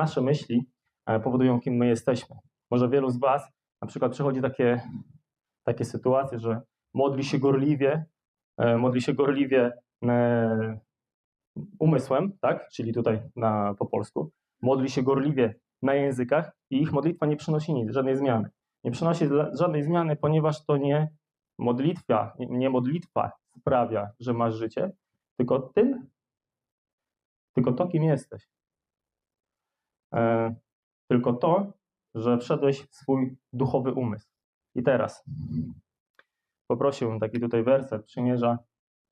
nasze myśli e, powodują, kim my jesteśmy. Może wielu z Was na przykład przychodzi takie, takie sytuacje, że modli się gorliwie, e, modli się gorliwie e, umysłem, tak? czyli tutaj na, po polsku, modli się gorliwie na językach i ich modlitwa nie przynosi nic, żadnej zmiany. Nie przynosi żadnej zmiany, ponieważ to nie modlitwa, nie modlitwa sprawia, że masz życie, tylko tym, tylko to, kim jesteś. E, tylko to, że wszedłeś w swój duchowy umysł. I teraz poprosiłbym taki tutaj werset przymierza,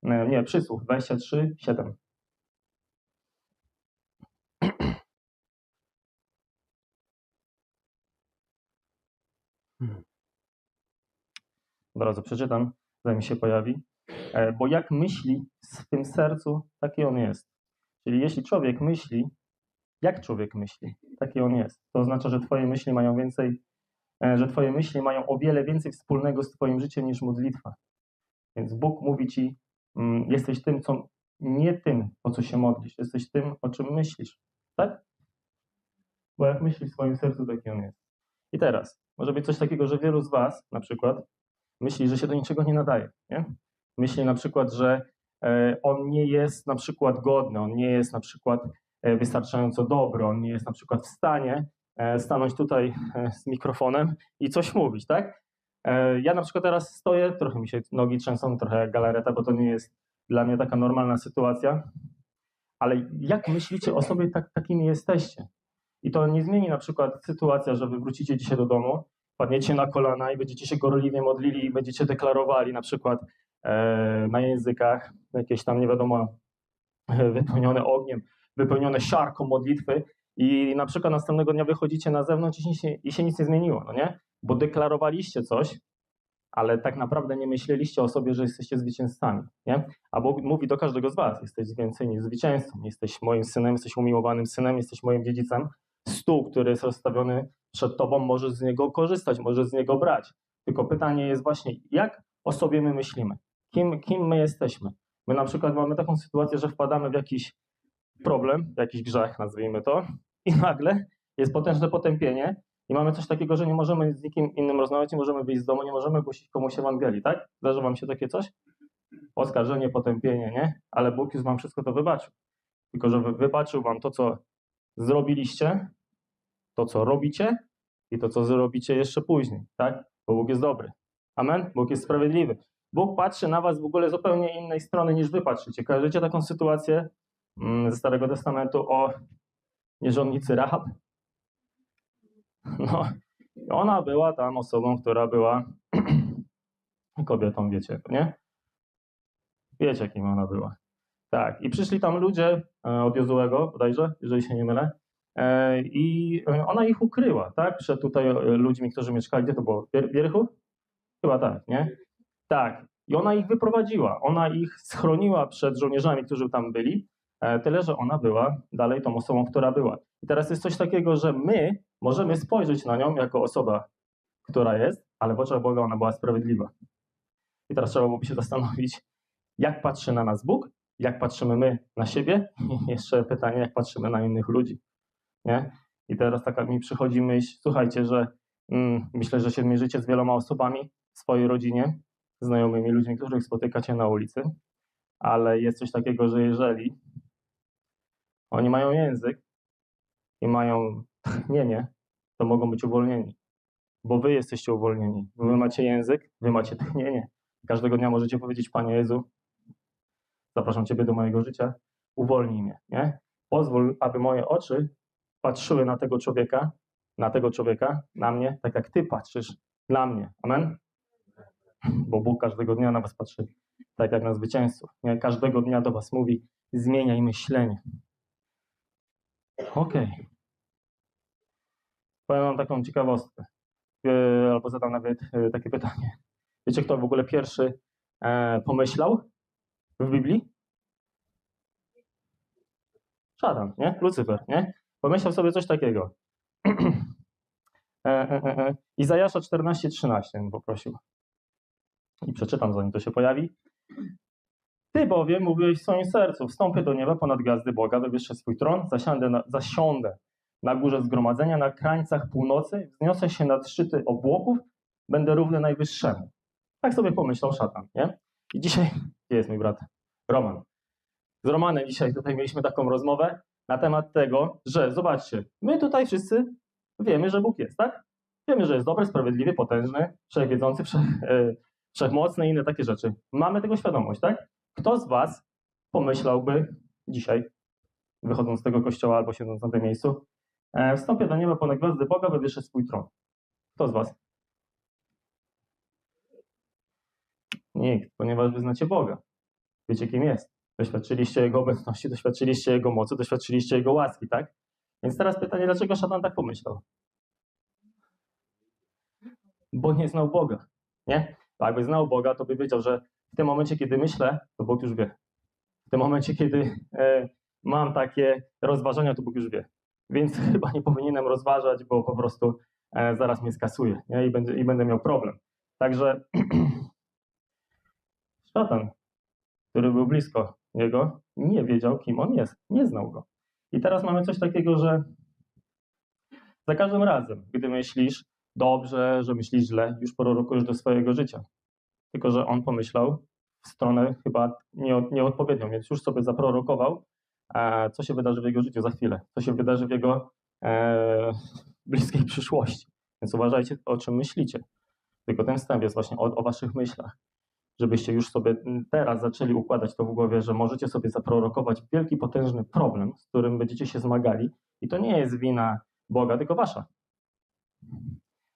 e, nie, przysłuch 23, 7. Hmm. Od razu przeczytam, zanim się pojawi. E, bo jak myśli w tym sercu, taki on jest. Czyli jeśli człowiek myśli, jak człowiek myśli, taki on jest. To oznacza, że twoje myśli mają więcej, e, że twoje myśli mają o wiele więcej wspólnego z twoim życiem niż modlitwa. Więc Bóg mówi ci, mm, jesteś tym, co nie tym, o co się modlisz, jesteś tym, o czym myślisz. Tak? Bo jak myślisz w swoim sercu, taki on jest. I teraz, może być coś takiego, że wielu z was na przykład myśli, że się do niczego nie nadaje. Nie? Myśli na przykład, że e, on nie jest na przykład godny, on nie jest na przykład wystarczająco dobry, on nie jest na przykład w stanie e, stanąć tutaj z mikrofonem i coś mówić, tak? Ja na przykład teraz stoję, trochę mi się nogi trzęsą, trochę jak galareta, bo to nie jest dla mnie taka normalna sytuacja, ale jak myślicie o sobie, tak, takimi jesteście? I to nie zmieni na przykład sytuacja, że wy wrócicie dzisiaj do domu, padniecie na kolana i będziecie się gorliwie modlili i będziecie deklarowali na przykład e, na językach, jakieś tam nie wiadomo, e, wypełnione ogniem, wypełnione siarką modlitwy i na przykład następnego dnia wychodzicie na zewnątrz i się, i się nic nie zmieniło, no nie? Bo deklarowaliście coś, ale tak naprawdę nie myśleliście o sobie, że jesteście zwycięzcami, nie? A Bóg mówi do każdego z was, jesteś więcej niż zwycięzcą, jesteś moim synem, jesteś umiłowanym synem, jesteś moim dziedzicem. Stół, który jest rozstawiony przed tobą, możesz z niego korzystać, możesz z niego brać. Tylko pytanie jest właśnie, jak o sobie my myślimy? Kim, kim my jesteśmy? My na przykład mamy taką sytuację, że wpadamy w jakiś problem, jakiś grzech, nazwijmy to, i nagle jest potężne potępienie i mamy coś takiego, że nie możemy z nikim innym rozmawiać, nie możemy wyjść z domu, nie możemy głosić komuś Ewangelii, tak? Zdarza wam się takie coś? Oskarżenie, potępienie, nie? Ale Bóg już wam wszystko to wybaczył. Tylko, że wybaczył wam to, co zrobiliście, to, co robicie i to, co zrobicie jeszcze później, tak? Bo Bóg jest dobry. Amen? Bóg jest sprawiedliwy. Bóg patrzy na was w ogóle zupełnie innej strony niż wy patrzycie. Kojarzycie taką sytuację ze Starego Testamentu o nierządnicy Rahab? No, ona była tam osobą, która była kobietą, wiecie, nie? Wiecie, kim ona była. Tak, i przyszli tam ludzie e, od Jozułego, bodajże, jeżeli się nie mylę, E, I ona ich ukryła, tak? Przed tutaj e, ludźmi, którzy mieszkali, gdzie to było? Wierchu? Chyba tak, nie? Tak. I ona ich wyprowadziła. Ona ich schroniła przed żołnierzami, którzy tam byli. E, tyle, że ona była dalej tą osobą, która była. I teraz jest coś takiego, że my możemy spojrzeć na nią jako osoba, która jest, ale w oczach Boga ona była sprawiedliwa. I teraz trzeba byłoby się zastanowić, jak patrzy na nas Bóg, jak patrzymy my na siebie i jeszcze pytanie, jak patrzymy na innych ludzi nie? I teraz taka mi przychodzi myśl, słuchajcie, że mm, myślę, że się mierzycie z wieloma osobami w swojej rodzinie, znajomymi ludźmi, których spotykacie na ulicy, ale jest coś takiego, że jeżeli oni mają język i mają tchnienie, to mogą być uwolnieni, bo wy jesteście uwolnieni. Wy macie język, wy macie tchnienie. Każdego dnia możecie powiedzieć, Panie Jezu, zapraszam Ciebie do mojego życia, uwolnij mnie, nie? Pozwól, aby moje oczy patrzyły na tego człowieka, na tego człowieka, na mnie, tak jak Ty patrzysz na mnie. Amen? Bo Bóg każdego dnia na Was patrzy, tak jak na zwycięzców. Nie? Każdego dnia do Was mówi, zmieniaj myślenie. Okej. Okay. Powiem Wam taką ciekawostkę, e, albo zadam nawet e, takie pytanie. Wiecie, kto w ogóle pierwszy e, pomyślał w Biblii? Szatan, nie? Lucyfer, nie? Pomyślał sobie coś takiego. e, e, e. Izajasza 14:13 bym poprosił. I przeczytam, zanim to się pojawi. Ty bowiem mówiłeś w swoim sercu, wstąpię do nieba ponad gwiazdy Boga, wywyższę swój tron, zasiądę na, zasiądę na górze zgromadzenia, na krańcach północy, wzniosę się nad szczyty obłoków, będę równy najwyższemu. Tak sobie pomyślał szatan, nie? I dzisiaj, gdzie jest mój brat? Roman. Z Romanem dzisiaj tutaj mieliśmy taką rozmowę na temat tego, że zobaczcie, my tutaj wszyscy wiemy, że Bóg jest, tak? Wiemy, że jest dobry, sprawiedliwy, potężny, wszechwiedzący, wszech, e, wszechmocny i inne takie rzeczy. Mamy tego świadomość, tak? Kto z Was pomyślałby dzisiaj, wychodząc z tego kościoła albo siedząc na tym miejscu, e, wstąpię do nieba ponad gwiazdy Boga, wywyższę swój tron. Kto z Was? Nikt, ponieważ wyznacie Boga. Wiecie, kim jest. Doświadczyliście Jego obecności, doświadczyliście Jego mocy, doświadczyliście Jego łaski, tak? Więc teraz pytanie, dlaczego szatan tak pomyślał? Bo nie znał Boga, nie? Jakby znał Boga, to by wiedział, że w tym momencie, kiedy myślę, to Bóg już wie. W tym momencie, kiedy e, mam takie rozważania, to Bóg już wie. Więc chyba nie powinienem rozważać, bo po prostu e, zaraz mnie skasuje nie? I, będę, i będę miał problem. Także szatan, który był blisko jego, nie wiedział, kim on jest. Nie znał go. I teraz mamy coś takiego, że za każdym razem, gdy myślisz dobrze, że myślisz źle, już prorokujesz do swojego życia. Tylko, że on pomyślał w stronę chyba nie- nieodpowiednią, więc już sobie zaprorokował, e, co się wydarzy w jego życiu za chwilę, co się wydarzy w jego e, bliskiej przyszłości. Więc uważajcie, o czym myślicie. Tylko ten wstęp jest właśnie o, o waszych myślach. Żebyście już sobie teraz zaczęli układać to w głowie, że możecie sobie zaprorokować wielki, potężny problem, z którym będziecie się zmagali. I to nie jest wina Boga, tylko wasza.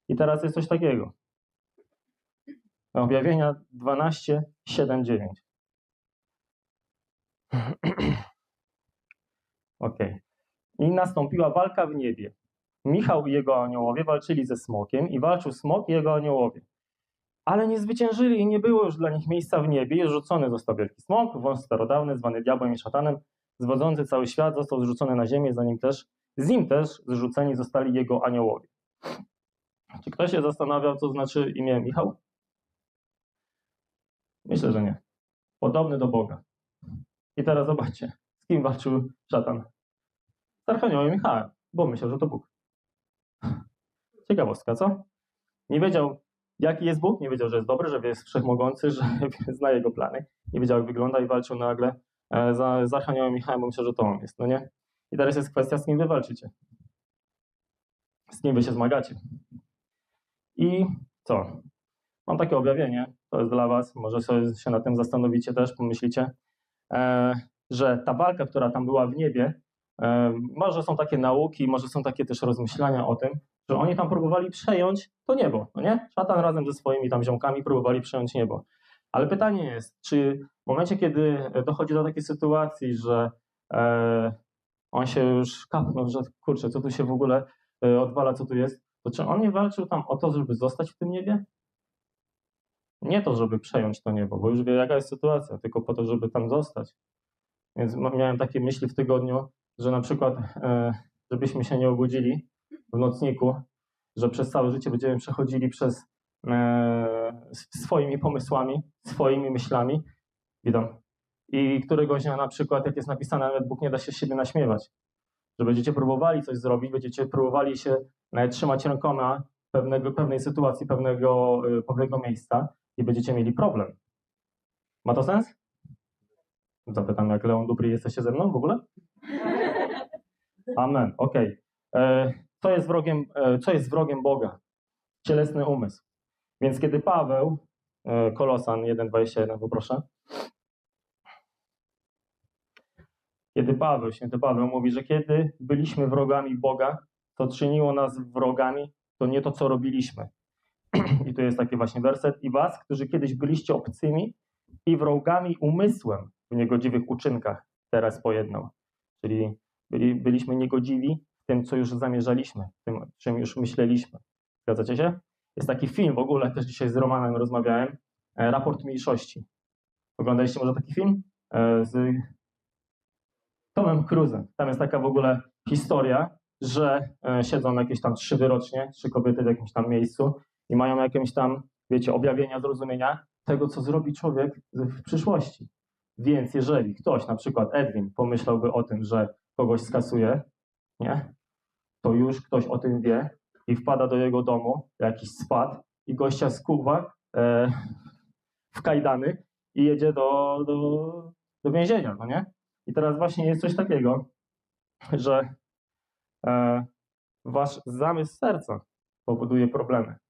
I teraz jest coś takiego. Objawienia 12, 7, 9. Ok. I nastąpiła walka w niebie. Michał i jego aniołowie walczyli ze smokiem i walczył smok i jego aniołowie. Ale nie zwyciężyli i nie było już dla nich miejsca w niebie. Rzucony został wielki smok, wąż starodawny, zwany diabłem i szatanem, zwodzący cały świat, został zrzucony na ziemię, za nim też, z nim też zrzuceni zostali jego aniołowie. Czy ktoś się zastanawiał, co znaczy imię Michał? Myślę, że nie. Podobny do Boga. I teraz zobaczcie, z kim walczył szatan. Z Archaniołem Michałem, bo myślał, że to Bóg. Ciekawostka, co? Nie wiedział, jaki jest Bóg, nie wiedział, że jest dobry, że jest wszechmogący, że zna jego plany. Nie wiedział, jak wygląda i walczył nagle e, za, z Archaniołem Michałem, bo myślał, że to on jest, no nie? I teraz jest kwestia, z kim wy walczycie. Z kim wy się zmagacie. I co? Mam takie objawienie, to jest dla Was, może sobie się nad tym zastanowicie też, pomyślicie, e, że ta walka, która tam była w niebie, e, może są takie nauki, może są takie też rozmyślania o tym, że oni tam próbowali przejąć to niebo, no nie? Szatan razem ze swoimi tam ziomkami próbowali przejąć niebo. Ale pytanie jest, czy w momencie, kiedy dochodzi do takiej sytuacji, że e, on się już kapnął, że kurczę, co tu się w ogóle e, odwala, co tu jest, to czy on nie walczył tam o to, żeby zostać w tym niebie? Nie to, żeby przejąć to niebo, bo już wie, jaka jest sytuacja, tylko po to, żeby tam zostać. Więc miałem takie myśli w tygodniu, że na przykład, e, żebyśmy się nie obudzili w nocniku, że przez całe życie będziemy przechodzili przez e, swoimi pomysłami, swoimi myślami. Witam. I któregoś dnia na przykład, jak jest napisane, nawet Bóg nie da się siebie naśmiewać. Że będziecie próbowali coś zrobić, będziecie próbowali się e, trzymać rękoma pewnego, pewnej sytuacji, pewnego, pewnego miejsca i będziecie mieli problem. Ma to sens? Zapytam, jak Leon Dubry, jesteście ze mną w ogóle? Amen, okej. E, Co jest wrogiem, e, co jest wrogiem Boga? Cielesny umysł. Więc kiedy Paweł, e, Kolosan 1,21, poproszę. Kiedy Paweł, święty Paweł mówi, że kiedy byliśmy wrogami Boga, to czyniło nas wrogami, to nie to, co robiliśmy. Tu jest taki właśnie werset. I was, którzy kiedyś byliście obcymi i wrogami umysłem w niegodziwych uczynkach, teraz pojednał. Czyli byli, byliśmy niegodziwi w tym, co już zamierzaliśmy, w tym, czym już myśleliśmy. Zgadzacie się? Jest taki film, w ogóle też dzisiaj z Romanem rozmawiałem, e, Raport Mniejszości. Oglądaliście może taki film? E, Z Tomem Cruzem. Tam jest taka w ogóle historia, że e, siedzą jakieś tam trzy wyrocznie, trzy kobiety w jakimś tam miejscu i mają jakieś tam, wiecie, objawienia, zrozumienia tego, co zrobi człowiek w przyszłości. Więc jeżeli ktoś, na przykład Edwin, pomyślałby o tym, że kogoś skasuje, nie? to już ktoś o tym wie i wpada do jego domu, jakiś spad i gościa skuwa e, w kajdany i jedzie do, do, do więzienia, no nie? I teraz właśnie jest coś takiego, że e, wasz zamysł serca powoduje problemy.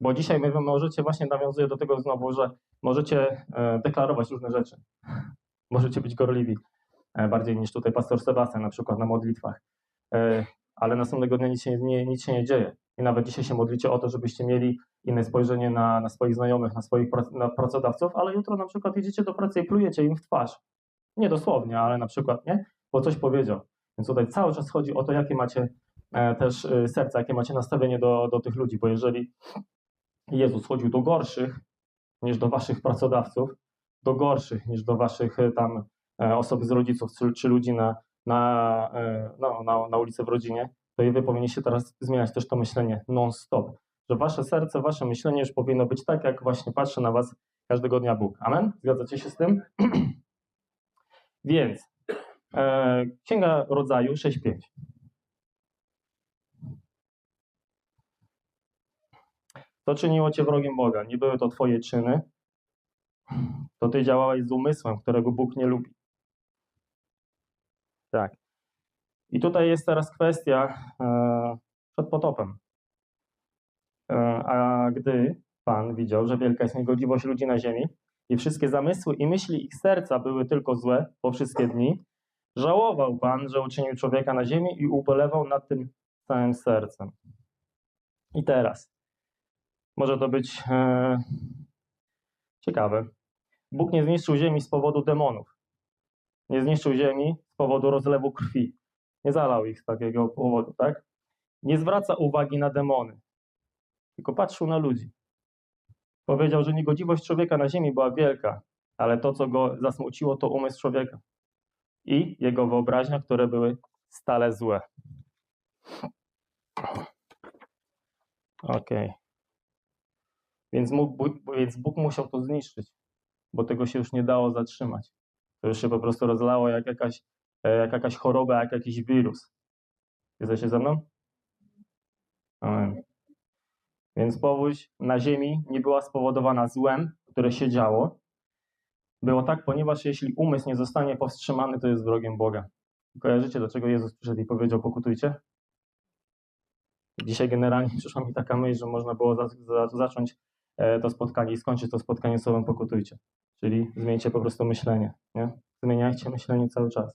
Bo dzisiaj wy możecie, właśnie nawiązuję do tego znowu, że możecie e, deklarować różne rzeczy. Możecie być gorliwi e, bardziej niż tutaj pastor Sebastian na przykład na modlitwach. E, ale następnego dnia nic się nie, nic się nie dzieje. I nawet dzisiaj się modlicie o to, żebyście mieli inne spojrzenie na, na swoich znajomych, na swoich na pracodawców, ale jutro na przykład idziecie do pracy i plujecie im w twarz. Nie dosłownie, ale na przykład, nie? Bo coś powiedział. Więc tutaj cały czas chodzi o to, jakie macie też serca, jakie macie nastawienie do, do tych ludzi, bo jeżeli Jezus chodził do gorszych niż do waszych pracodawców, do gorszych niż do waszych e, tam e, osoby z rodziców czy, czy ludzi na, na, e, no, na, na ulicy w rodzinie, to i wy powinniście teraz zmieniać też to myślenie non-stop. Że wasze serce, wasze myślenie już powinno być tak, jak właśnie patrzy na was każdego dnia Bóg. Amen? Zgadzacie się z tym? Więc e, Księga Rodzaju 6.5. To czyniło cię wrogiem Boga. Nie były to twoje czyny. To ty działałeś z umysłem, którego Bóg nie lubi. Tak. I tutaj jest teraz kwestia e, przed potopem. E, a gdy Pan widział, że wielka jest niegodziwość ludzi na ziemi i wszystkie zamysły i myśli ich serca były tylko złe po wszystkie dni, żałował Pan, że uczynił człowieka na ziemi i ubolewał nad tym całym sercem. I teraz może to być e, ciekawe. Bóg nie zniszczył ziemi z powodu demonów. Nie zniszczył ziemi z powodu rozlewu krwi. Nie zalał ich z takiego powodu, tak? Nie zwraca uwagi na demony, tylko patrzył na ludzi. Powiedział, że niegodziwość człowieka na ziemi była wielka, ale to, co go zasmuciło, to umysł człowieka i jego wyobraźnia, które były stale złe. Okej. Okay. Więc, więc Bóg musiał to zniszczyć, bo tego się już nie dało zatrzymać. To już się po prostu rozlało jak jakaś, e, jak jakaś choroba, jak jakiś wirus. Jesteście ze mną? Amen. Więc powódź na ziemi nie była spowodowana złem, które się działo. Było tak, ponieważ jeśli umysł nie zostanie powstrzymany, to jest wrogiem Boga. Kojarzycie, dlaczego Jezus przyszedł i powiedział, pokutujcie? Dzisiaj generalnie przyszła mi taka myśl, że można było za, za, zacząć to spotkanie i skończyć to spotkanie słowem pokutujcie. Czyli zmieńcie po prostu myślenie. Nie? Zmieniajcie myślenie cały czas.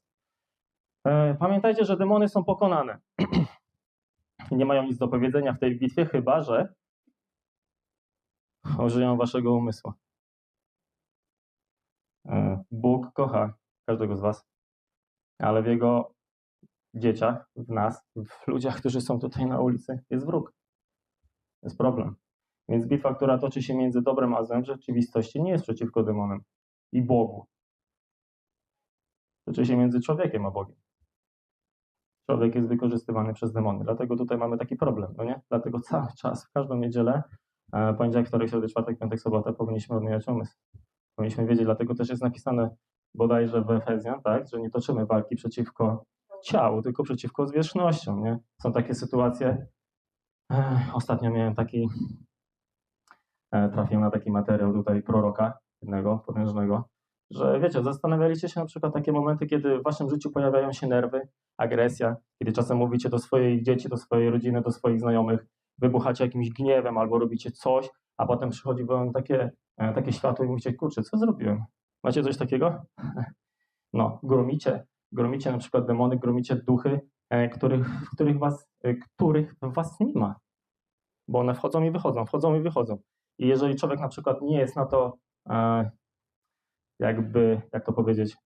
E, pamiętajcie, że demony są pokonane. nie mają nic do powiedzenia w tej bitwie, chyba że użyją waszego umysłu. E, Bóg kocha każdego z was, ale w jego dzieciach, w nas, w ludziach, którzy są tutaj na ulicy, jest wróg. Jest problem. Więc bitwa, która toczy się między dobrem a złem, w rzeczywistości nie jest przeciwko demonom i Bogu. Toczy się między człowiekiem a Bogiem. Człowiek jest wykorzystywany przez demony. Dlatego tutaj mamy taki problem, no nie? Dlatego cały czas, w każdą niedzielę, e, poniedziałek, wtorek, środę, czwartek, piątek, sobota powinniśmy odmieniać umysł. Powinniśmy wiedzieć, dlatego też jest napisane bodajże w Efezjan, tak, że nie toczymy walki przeciwko ciału, tylko przeciwko zwierzchnościom, nie? Są takie sytuacje, ostatnio miałem taki, e, trafiłem na taki materiał tutaj proroka, jednego potężnego, że wiecie, zastanawialiście się na przykład takie momenty, kiedy w waszym życiu pojawiają się nerwy, agresja, kiedy czasem mówicie do swojej dzieci, do swojej rodziny, do swoich znajomych, wybuchacie jakimś gniewem albo robicie coś, a potem przychodzi wam takie, e, takie światło i mówicie, kurczę, co zrobiłem? Macie coś takiego? No, gromicie, gromicie na przykład demony, gromicie duchy, e, których, których, was, e, których was nie ma, bo one wchodzą i wychodzą, wchodzą i wychodzą. I jeżeli człowiek na przykład nie jest na to, jakby, jak to powiedzieć,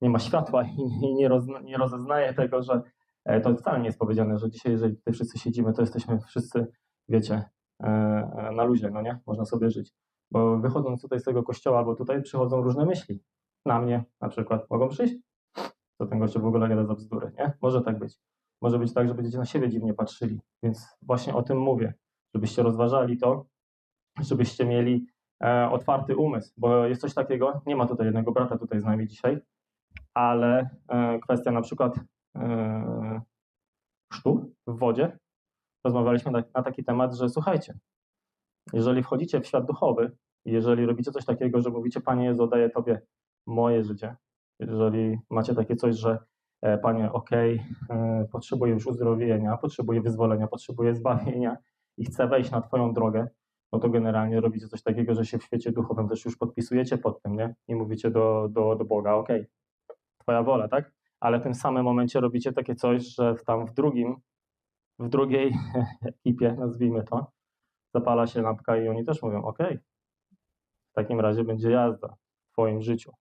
nie ma światła i nie, rozna, nie rozeznaje tego, że e, to wcale nie jest powiedziane, że dzisiaj, jeżeli tutaj wszyscy siedzimy, to jesteśmy wszyscy, wiecie, e, e, na luzie, no nie? Można sobie żyć. Bo wychodząc tutaj z tego kościoła albo tutaj przychodzą różne myśli. Na mnie na przykład mogą przyjść. To ten gościu w ogóle nie da za bzdury, nie? Może tak być. Może być tak, że będziecie na siebie dziwnie patrzyli. Więc właśnie o tym mówię, żebyście rozważali to, żebyście mieli e, otwarty umysł, bo jest coś takiego, nie ma tutaj jednego brata tutaj z nami dzisiaj, ale e, kwestia na przykład e, chrztu w wodzie, rozmawialiśmy na, na taki temat, że słuchajcie, jeżeli wchodzicie w świat duchowy, jeżeli robicie coś takiego, że mówicie, Panie Jezu, daję Tobie moje życie, jeżeli macie takie coś, że e, Panie, okej, okay, potrzebuję już uzdrowienia, potrzebuję wyzwolenia, potrzebuję zbawienia i chcę wejść na Twoją drogę, no to generalnie robicie coś takiego, że się w świecie duchowym też już podpisujecie pod tym, nie? I mówicie do, do, do Boga, okej, okay, Twoja wola, tak? Ale w tym samym momencie robicie takie coś, że tam w drugim, w drugiej ekipie, nazwijmy to, zapala się lampka i oni też mówią, okej, w takim razie będzie jazda w Twoim życiu.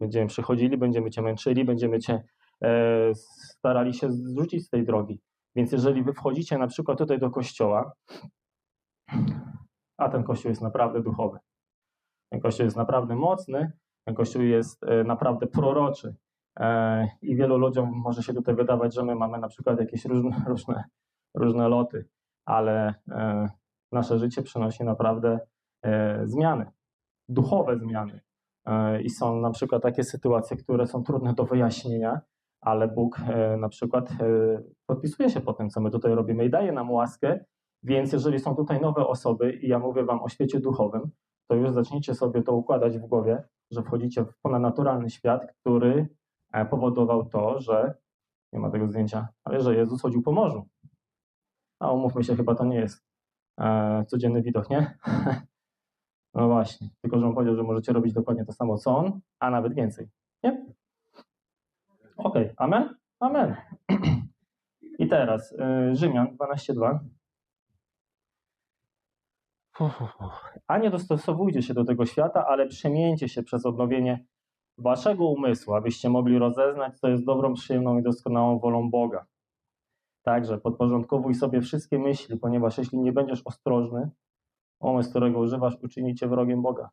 Będziemy przychodzili, będziemy Cię męczyli, będziemy Cię e, starali się zrzucić z tej drogi. Więc jeżeli Wy wchodzicie na przykład tutaj do kościoła, a ten kościół jest naprawdę duchowy, ten kościół jest naprawdę mocny, ten kościół jest e, naprawdę proroczy. E, I wielu ludziom może się tutaj wydawać, że my mamy na przykład jakieś różne, różne, różne loty, ale e, nasze życie przynosi naprawdę zmiany, duchowe zmiany. I są na przykład takie sytuacje, które są trudne do wyjaśnienia, ale Bóg na przykład podpisuje się po tym, co my tutaj robimy i daje nam łaskę więc jeżeli są tutaj nowe osoby i ja mówię Wam o świecie duchowym, to już zacznijcie sobie to układać w głowie, że wchodzicie w ponadnaturalny świat, który e, powodował to, że nie ma tego zdjęcia, ale że Jezus chodził po morzu. A umówmy się, chyba to nie jest e, codzienny widok, nie? no właśnie, tylko że on powiedział, że możecie robić dokładnie to samo co on, a nawet więcej. Nie? Okej, okay. amen? Amen. I teraz y, Rzymian 12.2. A nie dostosowujcie się do tego świata, ale przemieńcie się przez odnowienie waszego umysłu, abyście mogli rozeznać, co jest dobrą, przyjemną i doskonałą wolą Boga. Także podporządkowuj sobie wszystkie myśli, ponieważ jeśli nie będziesz ostrożny, umysł, którego używasz, uczynicie wrogiem Boga.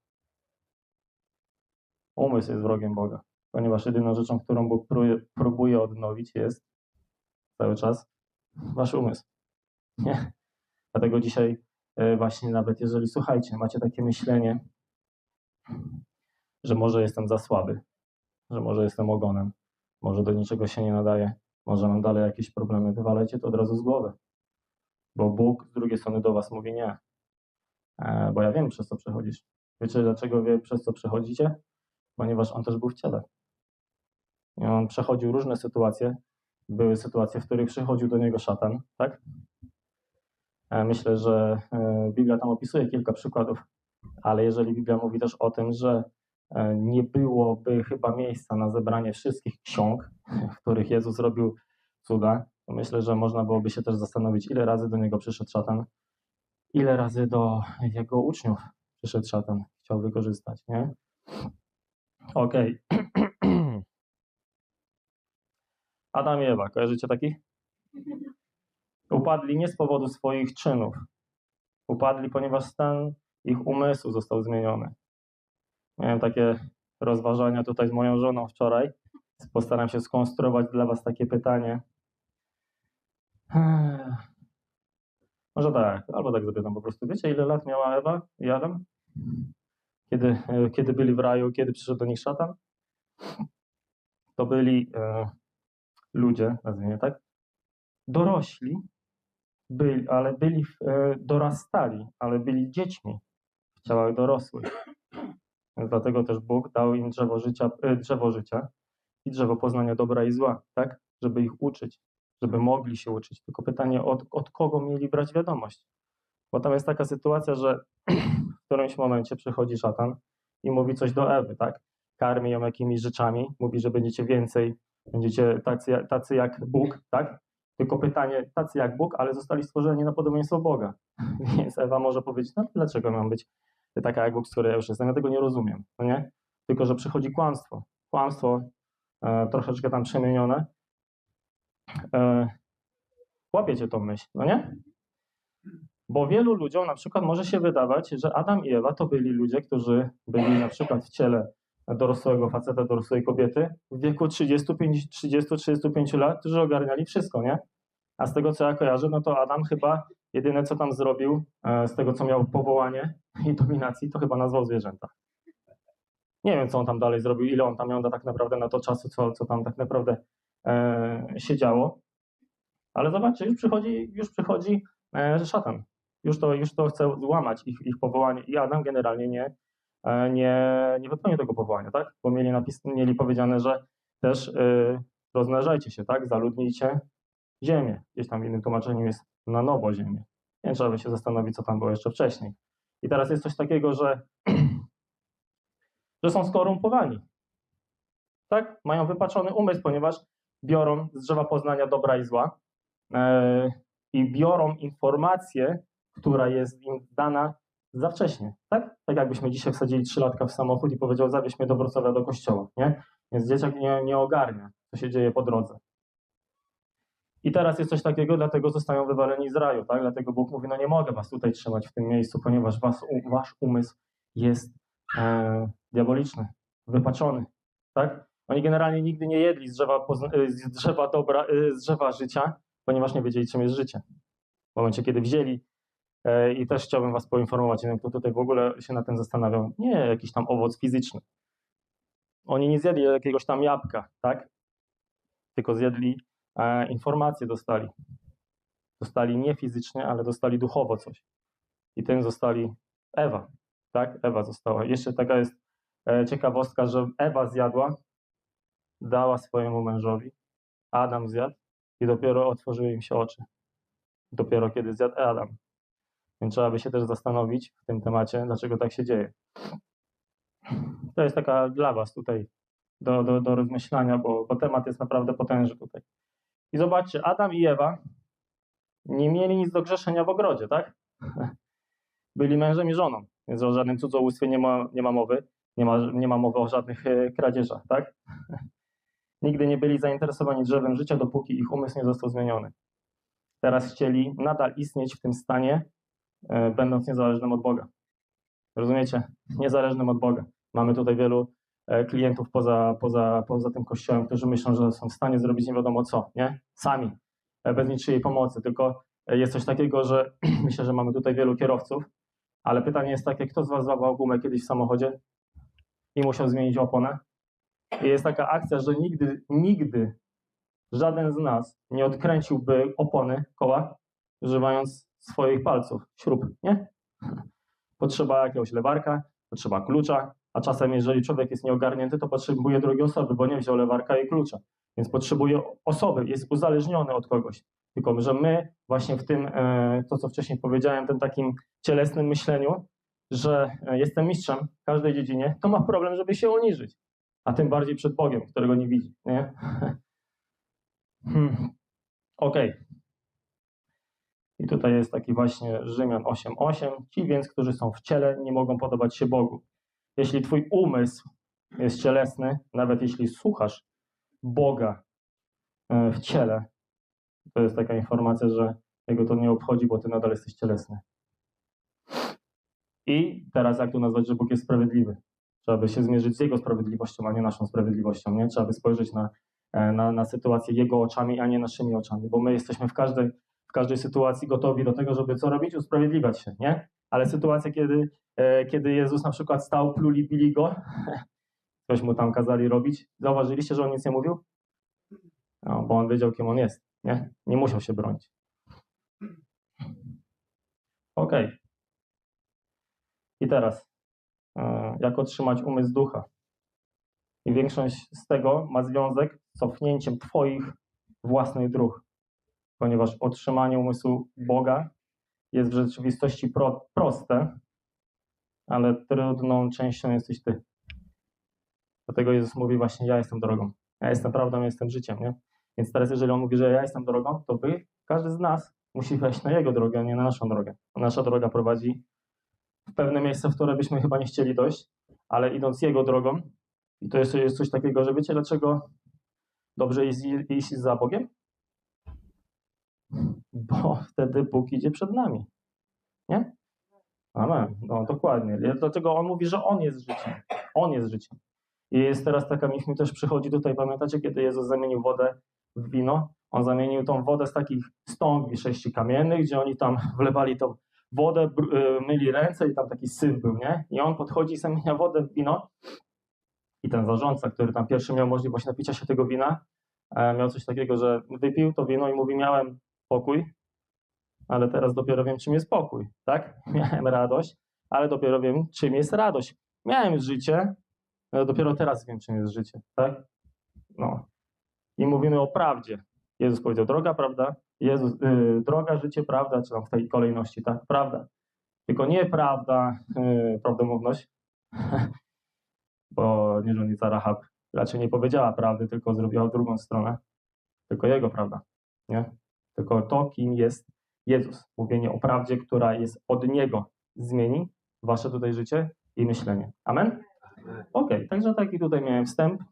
Umysł jest wrogiem Boga, ponieważ jedyną rzeczą, którą Bóg próbuje odnowić jest cały czas wasz umysł. Nie? Dlatego dzisiaj właśnie nawet jeżeli, słuchajcie, macie takie myślenie, że może jestem za słaby, że może jestem ogonem, może do niczego się nie nadaje, może mam dalej jakieś problemy, wywalajcie to od razu z głowy. Bo Bóg z drugiej strony do was mówi nie. E, bo ja wiem, przez co przechodzisz. Wiecie, dlaczego wie, przez co przechodzicie? Ponieważ On też był w ciele. I on przechodził różne sytuacje. Były sytuacje, w których przychodził do niego szatan, tak? E, myślę, że e, Biblia tam opisuje kilka przykładów, ale jeżeli Biblia mówi też o tym, że e, nie byłoby chyba miejsca na zebranie wszystkich ksiąg, w których Jezus robił cuda, to myślę, że można byłoby się też zastanowić, ile razy do niego przyszedł szatan, ile razy do jego uczniów przyszedł szatan, chciał wykorzystać, nie? Okej. Okay. Adam i Ewa, kojarzycie takich? Upadli nie z powodu swoich czynów. Upadli, ponieważ stan ich umysłu został zmieniony. Miałem takie rozważania tutaj z moją żoną wczoraj. Postaram się skonstruować dla Was takie pytanie. Może tak, albo tak zapytam po prostu. Wiecie, ile lat miała Ewa i Adam? Kiedy, kiedy byli w raju, kiedy przyszedł do nich szatan? To byli e, ludzie, nazwijmy tak, dorośli, byli, ale byli, e, dorastali, ale byli dziećmi w ciałach dorosłych. Więc dlatego też Bóg dał im drzewo życia, e, drzewo życia i drzewo poznania dobra i zła, tak? Żeby ich uczyć, żeby mogli się uczyć. Tylko pytanie, od, od kogo mieli brać wiadomość? Bo tam jest taka sytuacja, że w którymś momencie przychodzi szatan i mówi coś do Ewy, tak? Karmi ją jakimiś rzeczami, mówi, że będziecie więcej, będziecie tacy, tacy jak Bóg, tak? Tylko pytanie, tacy jak Bóg, ale zostali stworzeni na podobieństwo Boga. Więc Ewa może powiedzieć, no dlaczego mam być taka jak Bóg, z której ja już jestem? Ja tego nie rozumiem, no nie? Tylko, że przychodzi kłamstwo. Kłamstwo e, troszeczkę tam przemienione. E, łapiecie tą myśl, no nie? Bo wielu ludziom na przykład może się wydawać, że Adam i Ewa to byli ludzie, którzy byli na przykład w ciele dorosłego faceta, dorosłej kobiety w wieku 30-35 lat, którzy ogarniali wszystko, nie? A z tego, co ja kojarzę, no to Adam chyba jedyne, co tam zrobił, e, z tego, co miał powołanie i dominacji, to chyba nazwał zwierzęta. Nie wiem, co on tam dalej zrobił, ile on tam miał tak naprawdę na to czasu, co, co tam tak naprawdę e, się działo. Ale zobaczcie, już przychodzi, już przychodzi e, szatan. Już to, już to chce złamać ich, ich powołanie. I Adam generalnie nie, nie, nie wypełnił tego powołania, tak? Bo mieli, napis, mieli powiedziane, że też y, rozmnażajcie się, tak? Zaludnijcie ziemię. Gdzieś tam w innym tłumaczeniu jest na nowo ziemię. Nie trzeba by się zastanowić, co tam było jeszcze wcześniej. I teraz jest coś takiego, że, że są skorumpowani. Tak? Mają wypaczony umysł, ponieważ biorą z drzewa poznania dobra i zła e, i biorą informację, która jest im dana za wcześnie. Tak? Tak jakbyśmy dzisiaj wsadzili trzylatka w samochód i powiedział, zawieź mnie do Wrocławia do kościoła. Nie? Więc dzieciak nie, nie ogarnia, co się dzieje po drodze. I teraz jest coś takiego, dlatego zostają wywaleni z raju, tak? Dlatego Bóg mówi, no nie mogę was tutaj trzymać w tym miejscu, ponieważ was, wasz umysł jest e, diaboliczny, wypaczony, tak? Oni generalnie nigdy nie jedli z drzewa, pozna- z drzewa dobra, e, z drzewa życia, ponieważ nie wiedzieli, czym jest życie. W momencie, kiedy wzięli e, i też chciałbym was poinformować, nie kto tutaj w ogóle się na tym zastanawiał, nie jakiś tam owoc fizyczny. Oni nie zjedli jakiegoś tam jabłka, tak? Tylko zjedli e, informacje dostali. Dostali nie fizycznie, ale dostali duchowo coś. I tym zostali Ewa, tak? Ewa została. Jeszcze taka jest e, ciekawostka, że Ewa zjadła, dała swojemu mężowi, Adam zjadł i dopiero otworzyły im się oczy. Dopiero kiedy zjadł Adam. Więc trzeba by się też zastanowić w tym temacie, dlaczego tak się dzieje. To jest taka dla Was tutaj do, do, do rozmyślania, bo, bo temat jest naprawdę potężny tutaj. I zobaczcie, Adam i Ewa nie mieli nic do grzeszenia w ogrodzie, tak? Byli mężem i żoną, więc o żadnym cudzołóstwie nie ma, nie ma mowy, nie ma, nie ma mowy o żadnych e, kradzieżach, tak? Nigdy nie byli zainteresowani drzewem życia, dopóki ich umysł nie został zmieniony. Teraz chcieli nadal istnieć w tym stanie, będąc niezależnym od Boga. Rozumiecie? Niezależnym od Boga. Mamy tutaj wielu e, klientów poza, poza, poza tym kościołem, którzy myślą, że są w stanie zrobić nie wiadomo co, nie? Sami, e, bez niczyjej pomocy. Tylko e, jest coś takiego, że myślę, że mamy tutaj wielu kierowców, ale pytanie jest takie, kto z Was złapał gumę kiedyś w samochodzie i musiał zmienić oponę? I jest taka akcja, że nigdy, nigdy żaden z nas nie odkręciłby opony koła, używając swoich palców, śrub, nie? Potrzeba jakiegoś lewarka, potrzeba klucza, a czasem jeżeli człowiek jest nieogarnięty, to potrzebuje drugiej osoby, bo nie wziął lewarka i klucza. Więc potrzebuje osoby, jest uzależniony od kogoś. Tylko, że my właśnie w tym, e, to co wcześniej powiedziałem, tym takim cielesnym myśleniu, że e, jestem mistrzem w każdej dziedzinie, to ma problem, żeby się uniżyć. A tym bardziej przed Bogiem, którego nie widzi. Nie? Hmm. Okej. Okay. I tutaj jest taki właśnie Rzymian 8:8. Ci więc, którzy są w ciele, nie mogą podobać się Bogu. Jeśli twój umysł jest cielesny, nawet jeśli słuchasz Boga e, w ciele, to jest taka informacja, że jego to nie obchodzi, bo ty nadal jesteś cielesny. I teraz jak tu nazwać, że Bóg jest sprawiedliwy? Trzeba by się zmierzyć z Jego sprawiedliwością, a nie naszą sprawiedliwością. Nie? Trzeba by spojrzeć na, e, na, na sytuację Jego oczami, a nie naszymi oczami, bo my jesteśmy w każdej, w każdej sytuacji gotowi do tego, żeby co robić? Usprawiedliwiać się, nie? Ale sytuacja, kiedy, e, kiedy Jezus na przykład stał, pluli, bili go, coś mu tam kazali robić, zauważyliście, że on nic nie mówił? No, bo on wiedział, kim on jest, nie? Nie musiał się bronić. Okej. Okay. I teraz, e, jak otrzymać umysł ducha? I większość z tego ma związek z cofnięciem Twoich własnych dróg, ponieważ otrzymanie umysłu Boga jest w rzeczywistości pro, proste, ale trudną częścią jesteś Ty. Dlatego Jezus mówi właśnie, ja jestem drogą, ja jestem prawdą, ja jestem życiem, nie? Więc teraz, jeżeli On mówi, że ja jestem drogą, to Wy, każdy z nas musi wejść na Jego drogę, a nie na naszą drogę. Nasza droga prowadzi w pewne miejsce, w które byśmy chyba nie chcieli dojść, ale idąc Jego drogą, i to jest, jest coś takiego, że wiecie, dlaczego dobrze iść, iść za Bogiem? Bo wtedy Bóg idzie przed nami. Nie? Amen. No dokładnie. Dlatego On mówi, że On jest życiem. On jest życiem. I jest teraz taka, mi też przychodzi tutaj, pamiętacie, kiedy Jezus zamienił wodę w wino? On zamienił tą wodę z takich stągwi sześci kamiennych, gdzie oni tam wlewali tą wodę, y, myli ręce i tam taki syf był, nie? I on podchodzi i zamienia wodę w wino i ten zarządca, który tam pierwszy miał możliwość napicia się tego wina, e, miał coś takiego, że wypił to wino i mówi, miałem pokój, ale teraz dopiero wiem, czym jest pokój, tak? Miałem radość, ale dopiero wiem, czym jest radość. Miałem życie, ale dopiero teraz wiem, czym jest życie, tak? No. I mówimy o prawdzie. Jezus powiedział, droga, prawda? Jezus, y, droga, życie, prawda, czy tam w tej kolejności, tak? Prawda. Tylko nie prawda, y, prawdomówność, bo nierządnica Rahab raczej nie powiedziała prawdy, tylko zrobiła drugą stronę, tylko jego prawda, nie? Tylko to, kim jest Jezus. Mówienie o prawdzie, która jest od Niego, zmieni wasze tutaj życie i myślenie. Amen? Okej, także taki tutaj miałem wstęp.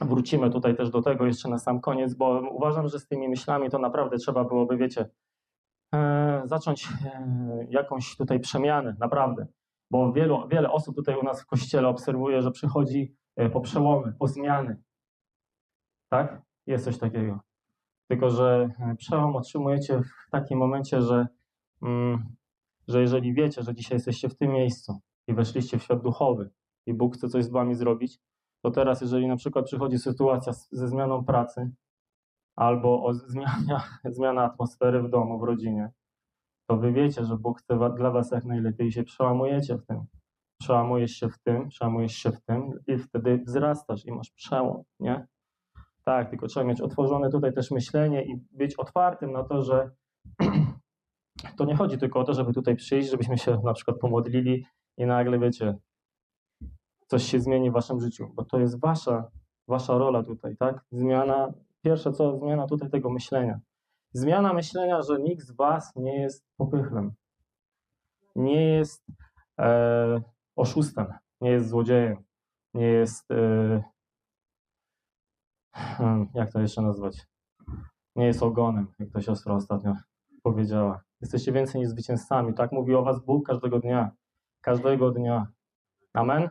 Wrócimy tutaj też do tego jeszcze na sam koniec, bo uważam, że z tymi myślami to naprawdę trzeba byłoby, wiecie, e, zacząć e, jakąś tutaj przemianę, naprawdę. Bo wielu, wiele osób tutaj u nas w kościele obserwuje, że przychodzi e, po przełomy, po zmiany. Tak? Jest coś takiego. Tylko, że e, przełom otrzymujecie w takim momencie, że, mm, że jeżeli wiecie, że dzisiaj jesteście w tym miejscu i weszliście w świat duchowy i Bóg chce coś z wami zrobić, to teraz, jeżeli na przykład przychodzi sytuacja ze zmianą pracy albo o zmianie, zmiana atmosfery w domu, w rodzinie, to wy wiecie, że Bóg chce dla was jak najlepiej i się przełamujecie w tym. Przełamujesz się w tym, przełamujesz się w tym i wtedy wzrastasz i masz przełom, nie? Tak, tylko trzeba mieć otworzone tutaj też myślenie i być otwartym na to, że to nie chodzi tylko o to, żeby tutaj przyjść, żebyśmy się na przykład pomodlili i nagle, wiecie, coś się zmieni w waszym życiu, bo to jest wasza, wasza rola tutaj, tak? Zmiana, pierwsze co, zmiana tutaj tego myślenia. Zmiana myślenia, że nikt z was nie jest popychlem, nie jest e, oszustem, nie jest złodziejem, nie jest, e, jak to jeszcze nazwać, nie jest ogonem, jak to siostra ostatnio powiedziała. Jesteście więcej niż zwycięzcami, tak mówi o was Bóg każdego dnia, każdego dnia. Amen?